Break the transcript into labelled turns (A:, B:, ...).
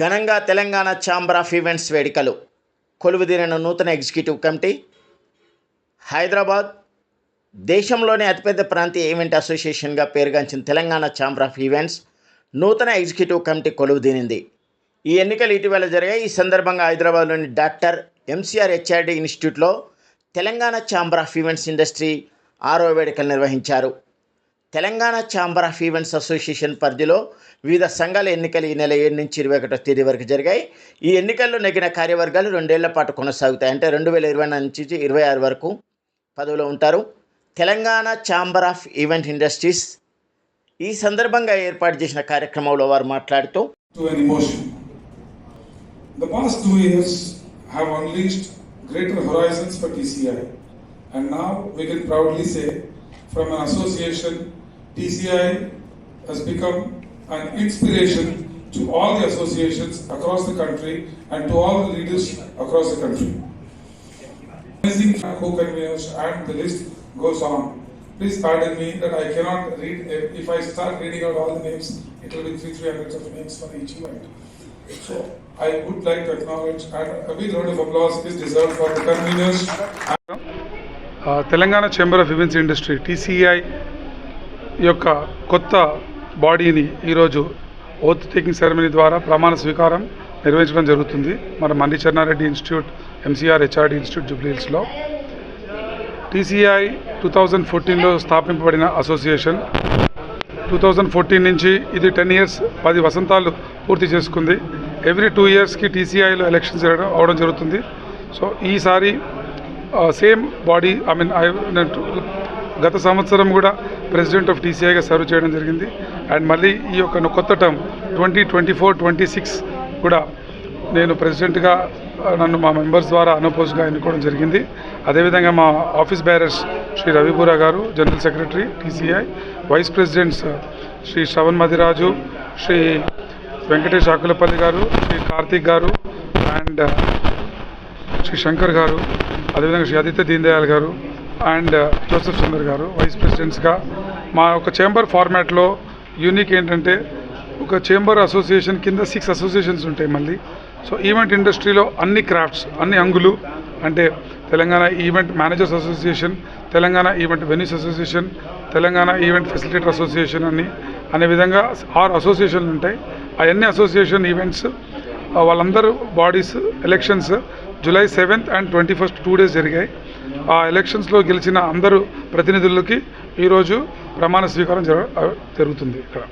A: ఘనంగా Telangana chamber of events వేడుకలు. కొలువుదీరిన నూతన ఎగ్జిక్యూటివ్ కమిటీ హైదరాబాద్ దేశంలోనే అతిపెద్ద ప్రాంతీయ ఈవెంట్ అసోసియేషన్గా పేరుగాంచిన తెలంగాణ ఛాంబర్ ఆఫ్ ఈవెంట్స్ నూతన ఎగ్జిక్యూటివ్ కమిటీ కొలువుదీనింది ఈ ఎన్నికలు ఇటీవల జరిగాయి. ఈ సందర్భంగా హైదరాబాద్లోని డాక్టర్ ఎంసీఆర్ హెచ్ఆర్డి ఇన్స్టిట్యూట్లో Telangana chamber of events industry ఆరో వేడుకలు నిర్వహించారు. Telangana chamber of events association పరిధిలో వివిధ సంఘాల ఎన్నికలు ఈ నెల ఏడు నుంచి ఇరవై ఒకటో తేదీ వరకు జరిగాయి. ఈ ఎన్నికల్లో నెగ్గిన కార్యవర్గాలు రెండేళ్ళ పాటు కొనసాగుతాయి. అంటే రెండు వేల ఇరవై నుంచి ఇరవై ఆరు వరకు పదవిలో ఉంటారు. Telangana chamber of event industries ఈ సందర్భంగా ఏర్పాటు చేసిన కార్యక్రమంలో వారు మాట్లాడుతూ.
B: The past two years have unleashed greater horizons for TCI, and now we can proudly say, from an association, TCI has become an inspiration to all the associations across the country and to all the leaders across the country. Amazing co-conveners and the list goes on. Please pardon me that I cannot read, if I start reading out all the names, it will be three, three hundreds of names for each event. So I would like to acknowledge and a big round of applause is deserved for the conveners.
C: Uh, Telangana Chamber of Events Industry, TCI యొక్క కొత్త బాడీని ఈరోజు oath taking ceremony ద్వారా ప్రమాణ స్వీకారం నిర్వహించడం జరుగుతుంది. మన మండి Chennareddy institute MCR HRD institute జూబ్లీహిల్స్లో. టీసీఐ టూ థౌజండ్ ఫోర్టీన్లో స్థాపింపబడిన అసోసియేషన్. టూ థౌజండ్ ఫోర్టీన్ నుంచి ఇది టెన్ ఇయర్స్ పది వసంతాలు పూర్తి చేసుకుంది. ఎవ్రీ టూ ఇయర్స్కి టీసీఐలో ఎలక్షన్స్ జరగడం అవడం జరుగుతుంది. సో ఈసారి same body I mean I గత సంవత్సరం కూడా ప్రెసిడెంట్ ఆఫ్ టీసీఐగా సర్వ్ చేయడం జరిగింది. అండ్ మళ్ళీ ఈ యొక్క కొత్త term twenty twenty four twenty six కూడా నేను ప్రెసిడెంట్గా నన్ను మా మెంబర్స్ ద్వారా అనపోజ్గా ఎన్నుకోవడం జరిగింది. అదేవిధంగా మా office bearers Shri Ravipura garu general secretary TCI vice presidents Shri Shravan Madiraju Shri Venkatesh Akulapalli garu Shri Karthik గారు అండ్ శ్రీ శంకర్ గారు అదేవిధంగా శ్రీ ఆదిత్య దీన్దయాల్ గారు అండ్ జోసెఫ్ సుందర్ గారు వైస్ ప్రెసిడెంట్స్గా మా యొక్క చేంబర్ ఫార్మాట్లో యూనిక్ ఏంటంటే ఒక చేంబర్ అసోసియేషన్ కింద సిక్స్ అసోసియేషన్స్ ఉంటాయి మళ్ళీ. సో ఈవెంట్ ఇండస్ట్రీలో అన్ని క్రాఫ్ట్స్ అన్ని అంగులు అంటే Telangana event managers association Telangana event venues association Telangana event facilitator association అని అనే విధంగా ఆరు అసోసియేషన్లు ఉంటాయి. అవన్నీ అసోసియేషన్ ఈవెంట్స్ వాళ్ళందరూ bodies elections July seventh and twenty first two days జరిగాయి. ఆ ఎలక్షన్స్లో గెలిచిన అందరూ ప్రతినిధులకి ఈరోజు ప్రమాణ స్వీకారం జరగ జరుగుతుంది ఇక్కడ.